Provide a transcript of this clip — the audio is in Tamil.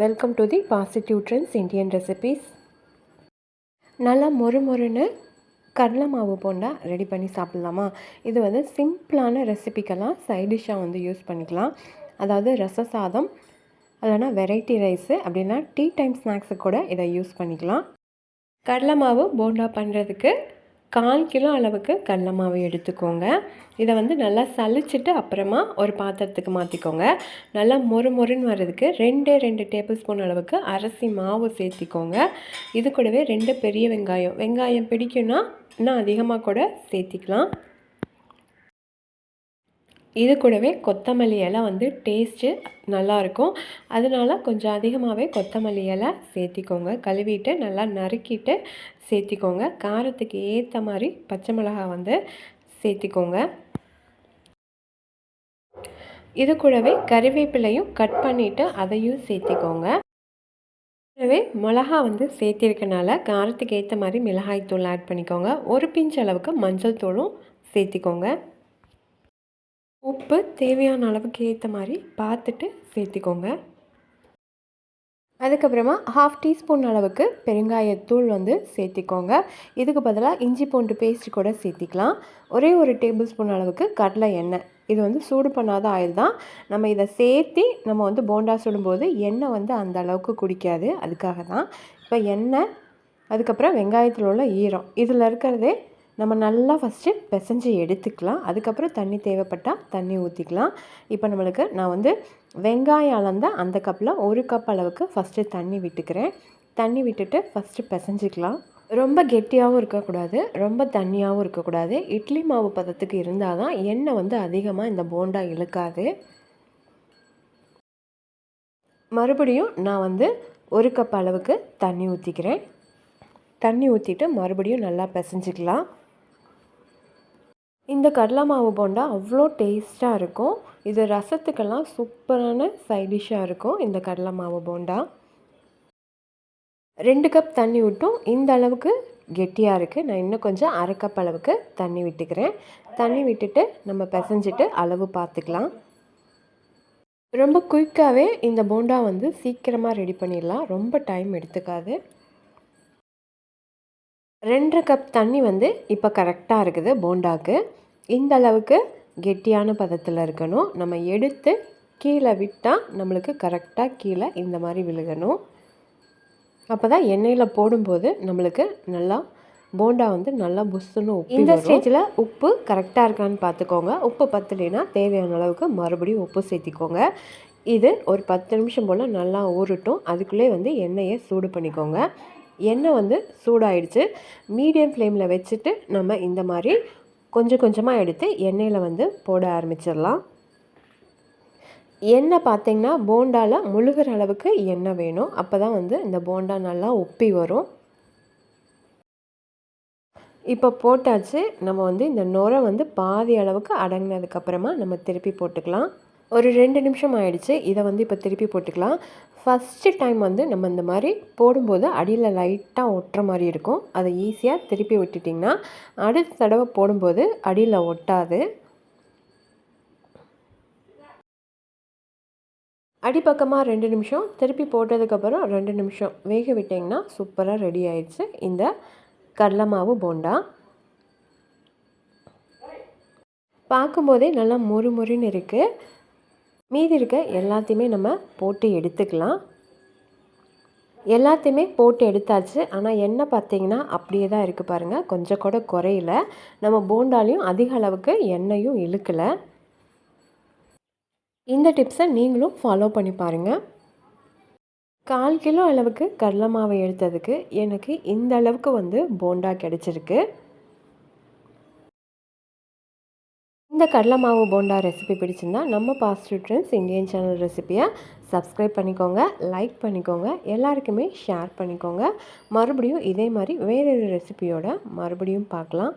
Welcome to the positive trends Indian recipes நல்லா மொறு மொறுன்னு கடலை மாவு போண்டா ரெடி பண்ணி சாப்பிட்லாமா? இது வந்து சிம்பிளான ரெசிபிக்கெல்லாம் சைட் டிஷ்ஷாக வந்து யூஸ் பண்ணிக்கலாம். அதாவது ரச சாதம் இல்லைனா வெரைட்டி ரைஸு அப்படின்னா டீ டைம் ஸ்நாக்ஸு கூட இதை யூஸ் பண்ணிக்கலாம். கடலை மாவு போண்டா பண்ணுறதுக்கு கால் கிலோ அளவுக்கு கடல மாவு எடுத்துக்கோங்க. இதை வந்து நல்லா சளிச்சிட்டு அப்புறமா ஒரு பாத்திரத்துக்கு மாற்றிக்கோங்க நல்லா மொறு மொறுன்னு வர்றதுக்கு ரெண்டே ரெண்டு டேபிள் ஸ்பூன் அளவுக்கு அரிசி மாவு சேர்த்திக்கோங்க. இது கூடவே ரெண்டு பெரிய வெங்காயம். வெங்காயம் பிடிக்குன்னா இன்னும் அதிகமாக கூட சேர்த்திக்கலாம். இது கூடவே கொத்தமல்லி இலை வந்து டேஸ்ட்டு நல்லாயிருக்கும். அதனால கொஞ்சம் அதிகமாகவே கொத்தமல்லி இலை சேர்த்திக்கோங்க. கழுவிட்டு நல்லா நறுக்கிட்டு சேர்த்திக்கோங்க. காரத்துக்கு ஏற்ற மாதிரி பச்சை மிளகா வந்து சேர்த்திக்கோங்க. இது கூடவே கறிவேப்பிலையும் கட் பண்ணிவிட்டு அதையும் சேர்த்திக்கோங்க. கூடவே மிளகா வந்து சேர்த்திருக்கனால காரத்துக்கு ஏற்ற மாதிரி மிளகாய் தூள் ஆட் பண்ணிக்கோங்க. ஒரு பிஞ்ச் அளவுக்கு மஞ்சள் தூளும் சேர்த்திக்கோங்க. உப்பு தேவையான அளவுக்கு ஏற்ற மாதிரி பார்த்துட்டு சேர்த்திக்கோங்க. அதுக்கப்புறமா ஹாஃப் டீஸ்பூன் அளவுக்கு பெருங்காயத்தூள் வந்து சேர்த்திக்கோங்க. இதுக்கு பதிலாக இஞ்சி பூண்டு பேஸ்ட் கூட சேர்த்திக்கலாம். ஒரே ஒரு டேபிள் ஸ்பூன் அளவுக்கு கடலை எண்ணெய். இது வந்து சூடு பண்ணாத ஆயில் தான். நம்ம இதை சேர்த்தி நம்ம வந்து போண்டா சுடும்போது எண்ணெய் வந்து அந்த அளவுக்கு குடிக்காது. அதுக்காக தான். இப்போ எண்ணெய் அதுக்கப்புறம் வெங்காயத்தில் உள்ள ஈரம். இதில் இருக்கிறதே நம்ம நல்லா ஃபஸ்ட்டு பிசைஞ்சு எடுத்துக்கலாம். அதுக்கப்புறம் தண்ணி தேவைப்பட்டால் தண்ணி ஊற்றிக்கலாம் இப்போ நம்மளுக்கு நான் வந்து வெங்காயம் அளந்த அந்த கப்பில் ஒரு கப் அளவுக்கு ஃபஸ்ட்டு தண்ணி விட்டுக்கிறேன். தண்ணி விட்டுட்டு ஃபஸ்ட்டு பிசைஞ்சிக்கலாம். ரொம்ப கெட்டியாகவும் இருக்கக்கூடாது. ரொம்ப தண்ணியாகவும் இருக்கக்கூடாது. இட்லி மாவு பதத்துக்கு இருந்தால் தான் எண்ணெய் வந்து அதிகமாக இந்த போண்டா இழுக்காது. மறுபடியும் நான் வந்து ஒரு கப் அளவுக்கு தண்ணி ஊற்றிக்கிறேன் தண்ணி ஊற்றிட்டு மறுபடியும் நல்லா பிசைஞ்சிக்கலாம். இந்த கடலை மாவு போண்டா அவ்வளோ டேஸ்ட்டாக இருக்கும். இது ரசத்துக்கெல்லாம் சூப்பரான சைட் டிஷ்ஷாக இருக்கும் இந்த கடலை மாவு போண்டா. ரெண்டு கப் தண்ணி விட்டும். இந்த அளவுக்கு கெட்டியாக இருக்குது நான் இன்னும் கொஞ்சம் அரை கப் அளவுக்கு தண்ணி விட்டுக்கிறேன். தண்ணி விட்டுட்டு நம்ம பிசைஞ்சிட்டு அளவு பார்த்துக்கலாம். ரொம்ப குயிக்காகவே இந்த போண்டா வந்து சீக்கிரமாக ரெடி பண்ணிடலாம். ரொம்ப டைம் எடுத்துக்காது. ரெண்டரை கப் தண்ணி வந்து இப்போ கரெக்டாக இருக்குது போண்டாக்கு. இந்த அளவுக்கு கெட்டியான பதத்தில் இருக்கணும். நம்ம எடுத்து கீழே விட்டால் நம்மளுக்கு கரெக்டாக கீழே இந்த மாதிரி விழுகணும். அப்போ தான் எண்ணெயில் போடும்போது நம்மளுக்கு நல்லா போண்டா வந்து நல்லா புஷ்ஷுன்னு உப்பு இந்த ஸ்டேஜில் உப்பு கரெக்டாக இருக்கான்னு பார்த்துக்கோங்க உப்பு பத்தலைன்னா தேவையான அளவுக்கு மறுபடியும் உப்பு சேர்த்திக்கோங்க. இது ஒரு பத்து நிமிஷம் போல் நல்லா ஊறட்டும். அதுக்குள்ளே வந்து எண்ணெயை சூடு பண்ணிக்கோங்க. எண்ணெய் வந்து சூடாயிடுச்சு. மீடியம் ஃப்ளேமில் வச்சுட்டு நம்ம இந்த மாதிரி கொஞ்சம் கொஞ்சமாக எடுத்து எண்ணெயில் வந்து போட ஆரம்பிச்சிடலாம். எண்ணெய் பார்த்திங்கன்னா போண்டாவில் முழுகிற அளவுக்கு எண்ணெய் வேணும். அப்போ தான் வந்து இந்த போண்டா நல்லா ஒப்பி வரும். இப்போ போட்டாச்சு. நம்ம வந்து இந்த நுரை வந்து பாதி அளவுக்கு அடங்கினதுக்கப்புறமா நம்ம திருப்பி போட்டுக்கலாம். ஒரு ரெண்டு நிமிஷம் ஆயிடுச்சு. இதை வந்து இப்போ திருப்பி போட்டுக்கலாம். ஃபஸ்ட்டு டைம் வந்து நம்ம இந்த மாதிரி போடும்போது அடியில் லைட்டாக ஒட்டுற மாதிரி இருக்கும். அதை ஈஸியாக திருப்பி விட்டுட்டிங்கன்னா அடுத்த தடவை போடும்போது அடியில் ஒட்டாது. அடிப்பக்கமாக ரெண்டு நிமிஷம் திருப்பி போட்டதுக்கப்புறம் ரெண்டு நிமிஷம் வேக விட்டிங்கன்னா சூப்பராக ரெடி ஆயிடுச்சு. இந்த கடலை மாவு போண்டா. பார்க்கும்போதே நல்லா மொறு மொறுன்னு இருக்குது மீதி இருக்க எல்லாத்தையுமே நம்ம போட்டு எடுத்துக்கலாம். எல்லாத்தையுமே போட்டு எடுத்தாச்சு. ஆனால் எண்ணெய் பார்த்தீங்கன்னா அப்படியே தான் இருக்குது பாருங்கள் கொஞ்சம் கூட குறையில. நம்ம போண்டாலையும் அதிக அளவுக்கு எண்ணெயும் இழுக்கலை. இந்த டிப்ஸை நீங்களும் ஃபாலோ பண்ணி பாருங்கள் கால் கிலோ அளவுக்கு கடலை மாவை எடுத்ததுக்கு எனக்கு இந்த அளவுக்கு வந்து போண்டா கிடச்சிருக்கு. இந்த கடலை மாவு போண்டா ரெசிபி பிடிச்சிருந்தா நம்ம பாசிட்டிவ் ட்ரெண்ட்ஸ் இந்தியன் சேனல் ரெசிப்பியை சப்ஸ்கிரைப் பண்ணிக்கோங்க லைக் பண்ணிக்கோங்க எல்லாருக்குமே ஷேர் பண்ணிக்கோங்க. மறுபடியும் இதே மாதிரி வேறொரு ரெசிபியோட மறுபடியும் பார்க்கலாம்.